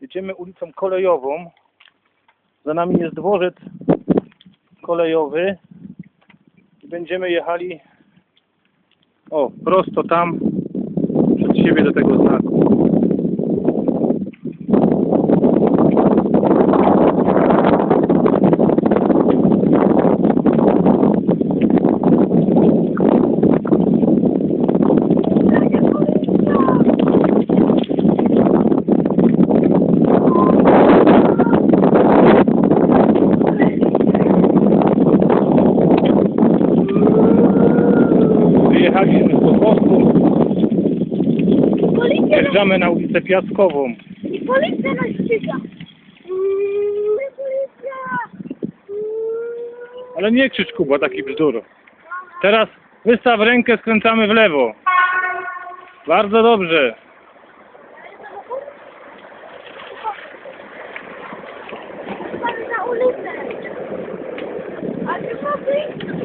Jedziemy ulicą kolejową. Za nami jest dworzec kolejowy. I będziemy jechali o, prosto tam przed siebie do tego znaku. Wyjechaliśmy z Podwosku. Policja nas, Wjeżdżamy na ulicę Piaskową. i policja nas ściga. Mm, policja. Mm. Ale nie krzycz Kuba, taki bzdur. Teraz wystaw rękę, skręcamy w lewo. Bardzo dobrze. Pan na ulicę. A ty mogli?